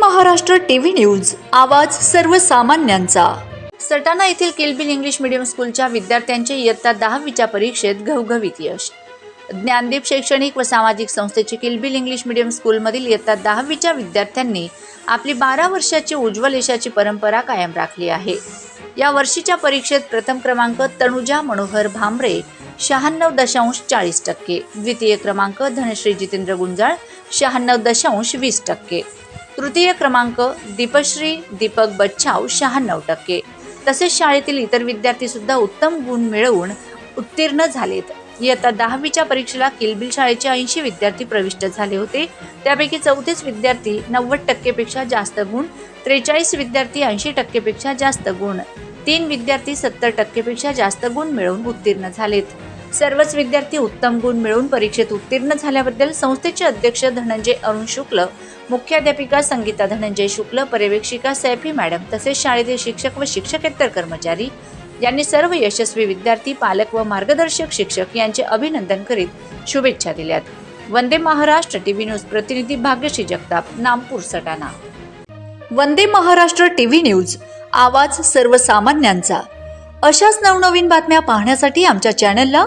Maharashtra TV news. आवाज सर्वसामान्यांचा. सटाणा येथील किलबिल इंग्लिश मीडियम स्कूलच्या विद्यार्थ्यांचे इयत्ता दहावीच्या परीक्षेत घवघवीत यश. ज्ञानदीप शैक्षणिक व सामाजिक संस्थेचे किलबिल इंग्लिश मीडियम स्कूलमधील इयत्ता दहावीच्या विद्यार्थ्यांनी आपली बारा वर्षाची उज्ज्वल यशाची परंपरा कायम राखली आहे. या वर्षीच्या परीक्षेत प्रथम क्रमांक तनुजा मनोहर भांबरे शहाण्णव दशांश चाळीस टक्के. द्वितीय क्रमांक धनश्री जितेंद्र गुंजाळ शहाण्णव दशांश वीस टक्के. तृतीय क्रमांक दीपश्री दीपक बच्छाव शहाण्णव टक्के. तसेच शाळेतील इतर विद्यार्थी सुद्धा उत्तम गुण मिळवून उत्तीर्ण झालेत. इयत्ता दहावीच्या परीक्षेला किलबिल शाळेचे ऐंशी विद्यार्थी प्रविष्ट झाले होते. त्यापैकी चौतीस विद्यार्थी नव्वद टक्केपेक्षा जास्त गुण त्रेचाळीस विद्यार्थी ऐंशी टक्केपेक्षा जास्त गुण तीन विद्यार्थी सत्तर टक्केपेक्षा जास्त गुण मिळवून उत्तीर्ण झालेत. सर्वच विद्यार्थी उत्तम गुण मिळवून परीक्षेत उत्तीर्ण झाल्याबद्दल संस्थेचे अध्यक्ष धनंजय अरुण शुक्ल मुख्याध्यापिका संगीता धनंजय शुक्ल पर्यवेक्षिका सैफी मॅडम तसेच शाळेतील शिक्षक व शिक्षकेतर कर्मचारी यांनी सर्व यशस्वी विद्यार्थी पालक व मार्गदर्शक शिक्षक यांचे अभिनंदन करीत शुभेच्छा दिल्यात. वंदे महाराष्ट्र टीव्ही न्यूज प्रतिनिधी भाग्यश्री जगताप नामपूर सटाणा. वंदे महाराष्ट्र टीव्ही न्यूज आवाज सर्वसामान्यांचा. अशाच नवनवीन बातम्या पाहण्यासाठी आमच्या चॅनलला